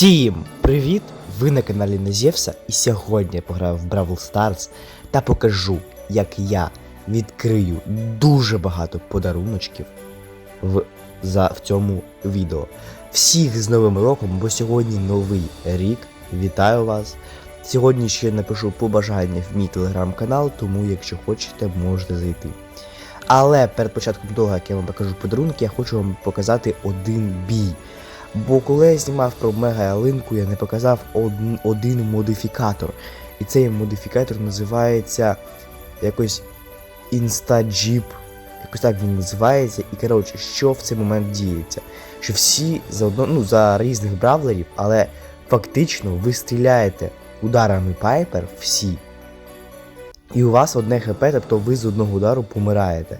Всім привіт! Ви на каналі Незєвса, і сьогодні я пограю в Бравл Stars та покажу, як я відкрию дуже багато подаруночків в, за, в цьому відео. Всіх з Новим роком, бо сьогодні новий рік. Вітаю вас! Сьогодні ще напишу побажання в мій телеграм-канал, тому якщо хочете, можете зайти. Але перед початком того, як я вам покажу подарунки, я хочу вам показати один бій. Бо коли я знімав про мега ялинку, я не показав один, один модифікатор. І цей модифікатор називається якось Instajeep. Якось так він називається. І коротше, що в цей момент діється? Що всі за одно, ну, за різних бравлерів, але фактично ви стріляєте ударами Пайпер всі. І у вас одне хп, тобто ви з одного удару помираєте.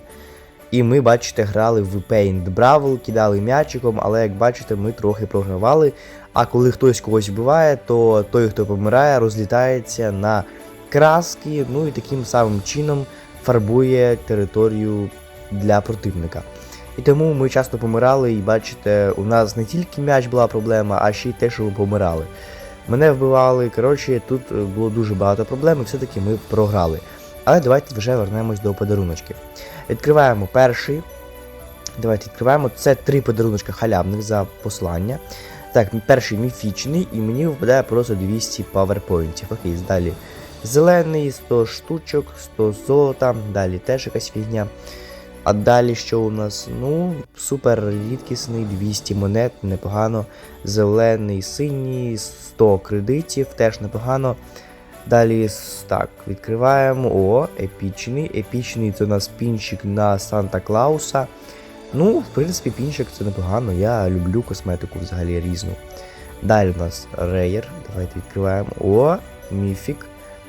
І ми, бачите, грали в Paint Brawl, кидали м'ячиком, але як бачите, ми трохи програвали. А коли хтось когось вбиває, то той, хто помирає, розлітається на краски, ну і таким самим чином фарбує територію для противника. І тому ми часто помирали, і бачите, у нас не тільки м'яч була проблема, а ще й те, що ми помирали. Мене вбивали, коротше, тут е, було дуже багато проблем, і все-таки ми програли. Але давайте вже вернемось до подаруночків. Відкриваємо перший. Давайте відкриваємо. Це три подаруночка халявних за послання. Так, перший міфічний, і мені випадає просто 200 паверпоінтів. Окей, далі зелений, 100 штучок, 100 золота, далі теж якась фігня. А далі що у нас? Ну, супер рідкісний, 200 монет, непогано. Зелений, синій, 100 кредитів, теж непогано. Далі так, відкриваємо. О, епічний. Епічний це у нас пінчик на Санта Клауса. Ну, в принципі, пінчик це непогано. Я люблю косметику взагалі різну. Далі у нас рейер. Давайте відкриваємо. О, міфік.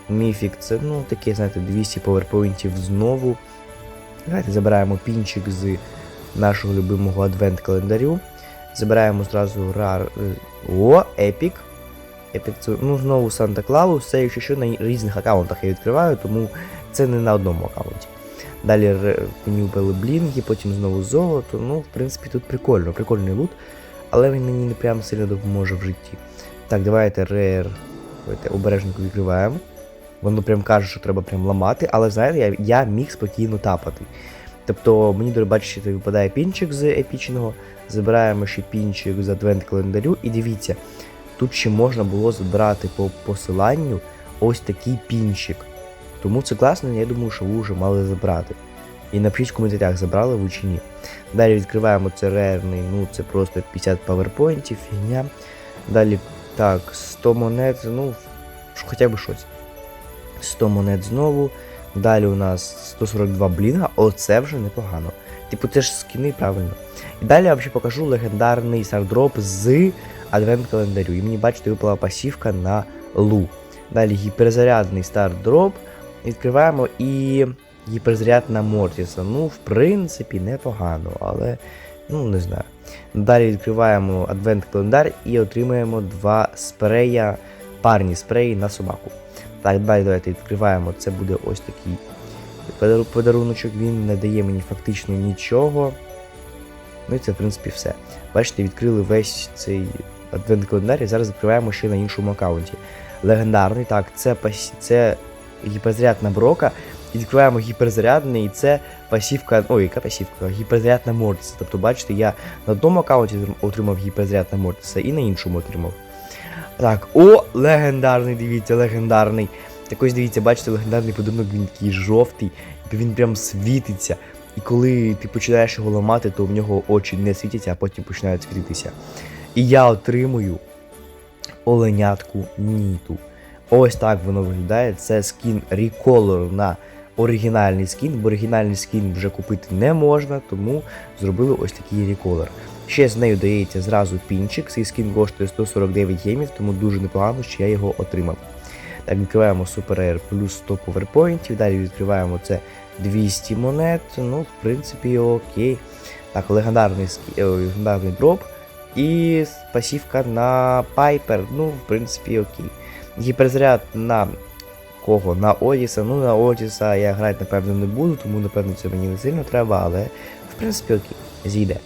Міфік це, ну, таке, знаєте, 200 поверпоінтів знову. Давайте забираємо пінчик з нашого любимого адвент-календарю. Забираємо зразу рар. е, О, епік. Епік ну, знову Санта Клаус, це якщо що на різних аккаунтах я відкриваю, тому це не на одному аккаунті. Далі ре- мені вбили блінги, потім знову золото. Ну, в принципі, тут прикольно, прикольний лут, але він мені не прям сильно допоможе в житті. Так, давайте рейер. Давайте обережненько відкриваємо. Воно прям каже, що треба прям ламати, але знаєте, я, я міг спокійно тапати. Тобто мені до бачите, випадає пінчик з епічного, забираємо ще пінчик з адвент календарю, і дивіться, тут ще можна було збирати по посиланню ось такий пінчик. Тому це класно, я думаю, що ви вже мали забрати. І напишіть в коментарях, забрали ви чи ні. Далі відкриваємо це рерний, ну це просто 50 паверпоінтів, фігня. Далі так, 100 монет, ну, хоча б щось. 100 монет знову. Далі у нас 142 блінга, оце вже непогано. Типу, це ж скіни правильно. І далі я вам ще покажу легендарний сардроп з адвент-календарю. І мені, бачите, випала пасівка на лу. Далі гіперзарядний стардроп. Відкриваємо і гіперзаряд на Мортіса. Ну, в принципі, непогано, але ну не знаю. Далі відкриваємо адвент-календар і отримаємо два спрея, парні спреї на собаку. Так, далі давайте відкриваємо. Це буде ось такий подаруночок. Він не дає мені фактично нічого. Ну і це, в принципі, все. Бачите, відкрили весь цей адвент-календар і зараз відкриваємо ще на іншому аккаунті. Легендарний, так, це, пас... це гіперзаряд на Брока. І Відкриваємо гіперзарядний, і це пасівка. Ой, яка пасівка? Гіперзаряд на. Тобто, бачите, я на одному аккаунті отримав гіперзаряд на Мортиса і на іншому отримав. Так, о, легендарний, дивіться, легендарний. Так ось дивіться, бачите, легендарний подарунок, він такий жовтий, він прям світиться. І коли ти починаєш його ламати, то в нього очі не світяться, а потім починають світитися. І я отримую оленятку Ніту. Ось так воно виглядає. Це скін Recolor на оригінальний скін, бо оригінальний скін вже купити не можна, тому зробили ось такий Recolor. Ще з нею дається зразу пінчик. Цей скін коштує 149 гемів, тому дуже непогано, що я його отримав. Так, відкриваємо Super Air плюс 100 поверпоінтів. Далі відкриваємо це 200 монет. Ну, в принципі, окей. Так, легендарний, е, легендарний дроп. І пасівка на Пайпер. Ну, в принципі, окей. Гіперзаряд на кого? На Одіса. Ну, на Одіса я грати, напевно, не буду, тому, напевно, це мені не сильно треба, але в принципі окей, зійде.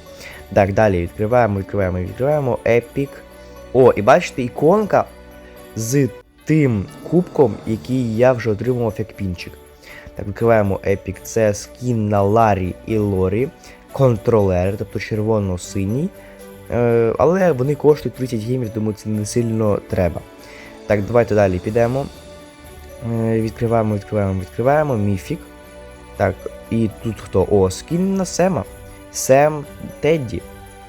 Так, далі відкриваємо, відкриваємо, відкриваємо. Епік. О, і бачите, іконка з тим кубком, який я вже отримував як пінчик. Так, відкриваємо Epic. Це скін на Ларі і Лорі, контролер, тобто червоно-синій. Е, але вони коштують 30 геймів, тому це не сильно треба. Так, давайте далі підемо. Е, відкриваємо, відкриваємо, відкриваємо. Міфік. Так, і тут хто? О, скін на Сема. Сем Тедді.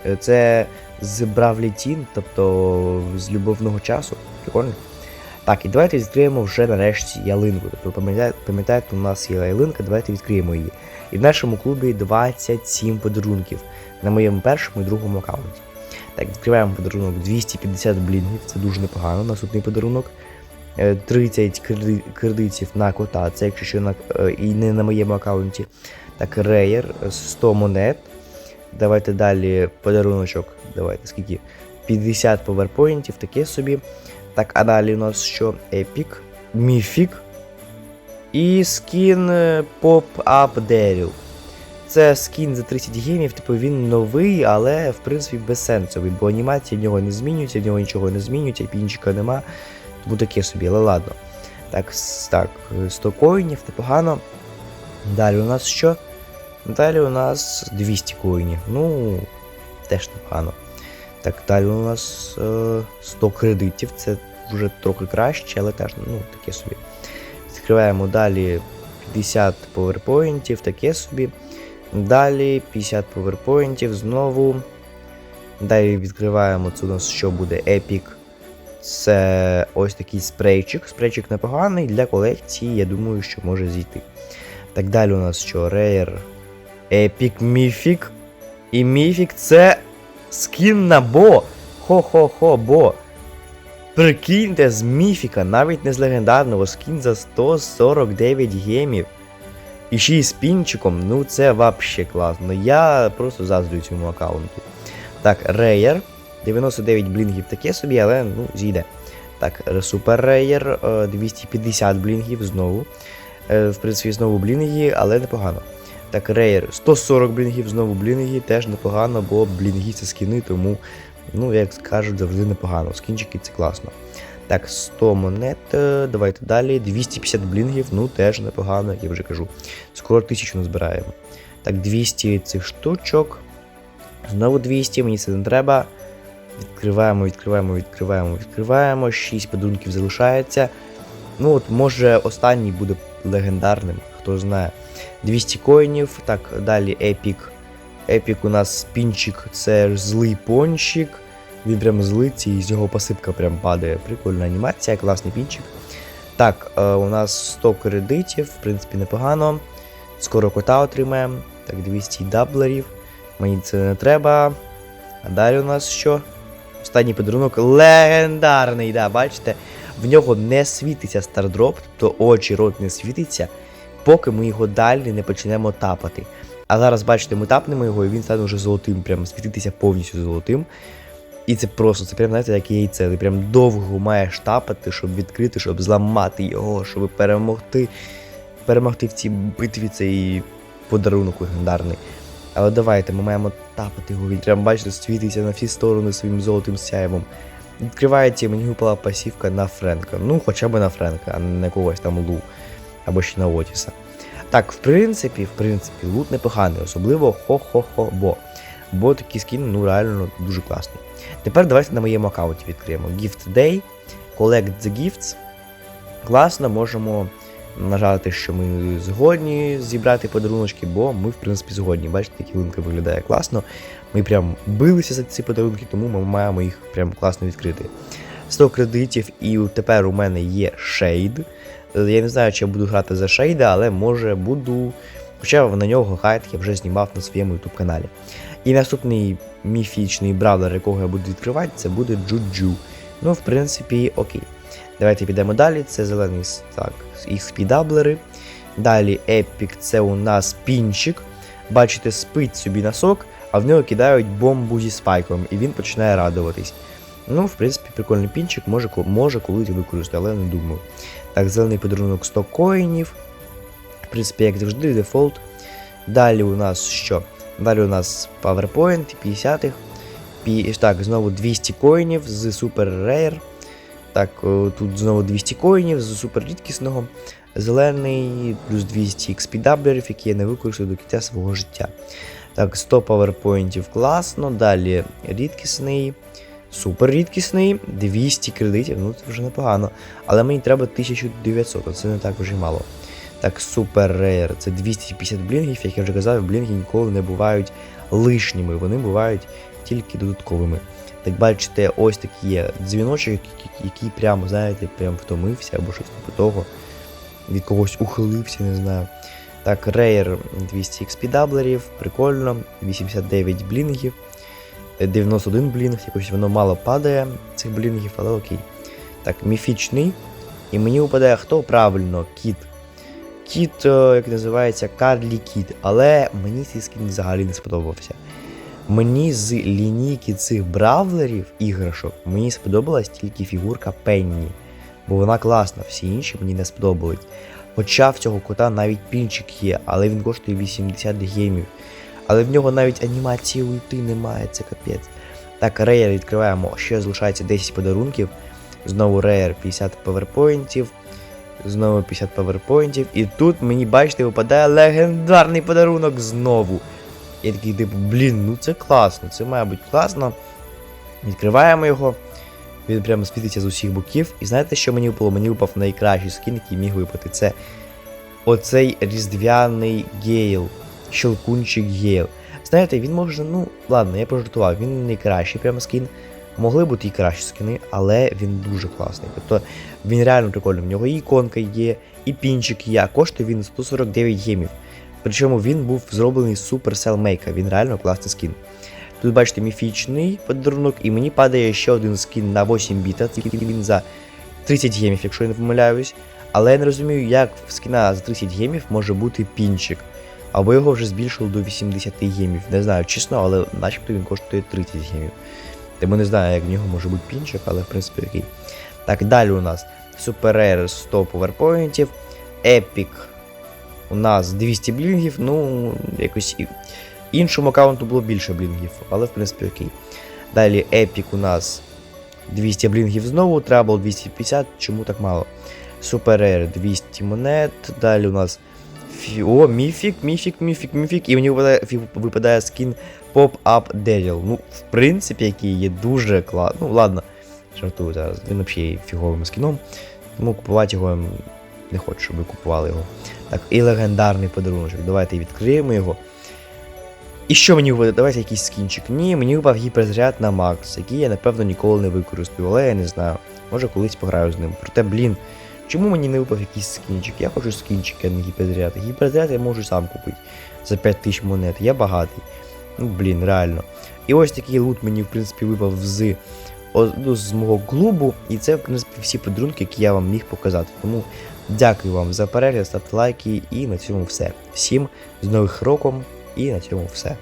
Е, Це з Бравлі Тін, тобто з любовного часу. Прикольно. Так, і давайте відкриємо вже нарешті ялинку. Тобто пам'ятаєте, пам'ятаєте, у нас є ялинка, давайте відкриємо її. І в нашому клубі 27 подарунків на моєму першому і другому аккаунті. Так, відкриваємо подарунок 250 блінгів, це дуже непогано. Наступний подарунок. Е, 30 креди- кредитів на кота, це якщо що на, е, і не на моєму аккаунті. Так, рейер, е, 100 монет. Давайте далі подаруночок. Давайте скільки? 50 поверпоінтів, таке собі. Так, а далі у нас що? Епік, Міфік і скін е, Pop-Up Daryl. Це скін за 30 гемів, типу він новий, але в принципі безсенсовий, бо анімація в нього не змінюється, в нього нічого не змінюється, пінчика нема. Тому таке собі, але ладно. Так, так, е, 100 коїнів, непогано. Далі у нас що? Далі у нас 200 коїнів. Ну, теж непогано. Так, далі у нас е, 100 кредитів, це вже трохи краще, але теж ну, таке собі. Відкриваємо далі 50 поверпоінтів, таке собі. Далі 50 поверпоінтів знову. Далі відкриваємо це у нас що буде Epic. Це ось такий спрейчик. Спрейчик непоганий для колекції, я думаю, що може зійти. Так далі у нас що? Rare Epic Mythic. І Mythic це скін на Бо. Хо-хо-хо, Бо. Прикиньте, з міфіка, навіть не з легендарного, скін за 149 гемів. І ще й з пінчиком, ну це вообще класно. Я просто заздрю цьому аккаунту. Так, Рейер. 99 блінгів таке собі, але ну, зійде. Так, Супер Рейер, 250 блінгів знову. Е, В принципі, знову блінги, але непогано. Так, Рейер 140 блінгів, знову блінги, теж непогано, бо блінги це скіни, тому, ну, як кажуть, завжди непогано. Скінчики це класно. Так, 100 монет. е, Давайте далі. 250 блінгів, ну теж непогано, я вже кажу. Скоро 1000 назбираємо. Так, 200 цих штучок. Знову 200, мені це не треба. Відкриваємо, відкриваємо, відкриваємо, відкриваємо. 6 подарунків залишається. Ну от, може, останній буде легендарним, хто знає. 200 коїнів. Так, далі епік. Епік у нас пінчик, це злий пончик. Він прям злиться і з нього посипка прям падає. Прикольна анімація, класний пінчик. Так, е, у нас 100 кредитів, в принципі, непогано. Скоро кота отримаємо. Так, 200 даблерів. Мені це не треба. А далі у нас що? Останній подарунок легендарний, да, бачите? В нього не світиться стардроп, тобто очі, рот не світиться, поки ми його далі не почнемо тапати. А зараз, бачите, ми тапнемо його, і він стане вже золотим, прям світитися повністю золотим. І це просто, це прям, знаєте, як яйце. Ти прям довго маєш тапати, щоб відкрити, щоб зламати його, щоб перемогти. Перемогти в цій битві цей подарунок легендарний. Але давайте, ми маємо тапати його. Він прям, бачите, світиться на всі сторони своїм золотим сяєвом. Відкривається, мені випала пасівка на Френка. Ну, хоча б на Френка, а не на когось там Лу. Або ще на Отіса. Так, в принципі, в принципі, лут непоганий, особливо хо-хо-хо, бо. Бо такий скін, ну реально дуже класний. Тепер давайте на моєму аккаунті відкриємо Gift Day, Collect the Gifts. Класно, можемо нажати, що ми згодні зібрати подаруночки, бо ми, в принципі, згодні. Бачите, як ялинка виглядає класно. Ми прям билися за ці подарунки, тому ми маємо їх прям класно відкрити. 100 кредитів, і тепер у мене є шейд. Е, Я не знаю, чи я буду грати за шейда, але може буду. Хоча на нього гайд я вже знімав на своєму YouTube каналі. І наступний міфічний бравлер, якого я буду відкривати, це буде Джуджу. Ну, в принципі, окей. Давайте підемо далі. Це зелений так, XP-даблери. Далі Епік це у нас пінчик. Бачите, спить собі носок, а в нього кидають бомбу зі спайком, і він починає радуватись. Ну, в принципі, прикольний пінчик, може, може колись використати, але не думаю. Так, зелений подарунок 100 коїнів. В принципі, як завжди, дефолт. Далі у нас що? Далі у нас PowerPoint 50-х. пі- так, знову 200 коїнів з супер рейр. Так, тут знову 200 коїнів з супер рідкісного. Зелений, плюс 200 XP-даблерів, які я не використаю до кінця свого життя. Так, 100 паверпоінтів класно. Далі рідкісний, супер рідкісний, 200 кредитів, ну це вже непогано. Але мені треба 1900, це не так вже й мало. Так, супер рейр, це 250 блінгів, як я вже казав, блінги ніколи не бувають лишніми, вони бувають тільки додатковими. Так бачите, ось такий є дзвіночок, який, прямо, знаєте, прям втомився або щось типу того. Від когось ухилився, не знаю. Так, рейр 200 XP даблерів, прикольно, 89 блінгів, е, 91 блінг, якось воно мало падає цих блінгів, але окей. Так, міфічний. І мені випадає хто правильно, кіт. Кіт, е, як називається, Карлі Кіт. Але мені цей скін взагалі не сподобався. Мені з лінійки цих бравлерів іграшок мені сподобалась тільки фігурка Пенні. Бо вона класна, всі інші мені не сподобались. Хоча в цього кота навіть пінчик є, але він коштує 80 гемів. Але в нього навіть анімації ульти немає, це капець. Так, рейер відкриваємо, ще залишається 10 подарунків. Знову рейер 50 паверпоінтів. Знову 50 паверпоінтів. І тут мені, бачите, випадає легендарний подарунок знову. Я такий, типу, блін, ну це класно, це має бути класно. Відкриваємо його. Він прямо світиться з усіх боків. І знаєте, що мені випало? Мені випав найкращий скін, який міг випати. Це оцей різдвяний гейл. Щелкунчик гейл. Знаєте, він може, ну, ладно, я пожартував, він найкращий прямо скін. Могли бути і кращі скини, але він дуже класний. Тобто він реально прикольний. В нього і іконка є, і пінчик є, а коштує він 149 гемів. Причому він був зроблений з Super Cell Make, він реально класний скін. Тут бачите міфічний подарунок, і мені падає ще один скін на 8 біта, він за 30 гемів, якщо я не помиляюсь. Але я не розумію, як в скіна за 30 гемів може бути пінчик. Або його вже збільшили до 80 гемів. Не знаю, чесно, але начебто він коштує 30 гемів. Тому не знаю, як в нього може бути пінчик, але в принципі окей. Так, далі у нас Super Rare 100 поверпоінтів, Epic у нас 200 блінгів, ну, якось іншому аккаунту було більше блінгів, але в принципі окей. Далі Epic у нас 200 блінгів знову, Trouble 250, чому так мало? Super Rare 200 монет, далі у нас Фі... О, міфік, міфік, міфік, міфік. І мені випадає, випадає скін Pop-Up Daryl. Ну, в принципі, який є дуже класний. Ну, ладно, жартую зараз. Він взагалі є фіговим скіном. Тому купувати його не хочу, щоб ви купували його. Так, і легендарний подарунок. Давайте відкриємо його. І що мені випадає? Давайте якийсь скінчик. Ні, мені випав гіперзаряд на Макс, який я, напевно, ніколи не використаю, але я не знаю. Може колись пограю з ним. Проте, блін, чому мені не випав якийсь скінчик? Я хочу скінчик, а не гіперзаряд. Гіперзаряд я можу сам купити за 5000 монет. Я багатий. Ну, блін, реально. І ось такий лут мені, в принципі, випав з, ну, з мого клубу. І це, в принципі, всі подарунки, які я вам міг показати. Тому дякую вам за перегляд, ставте лайки і на цьому все. Всім з нових роком і на цьому все.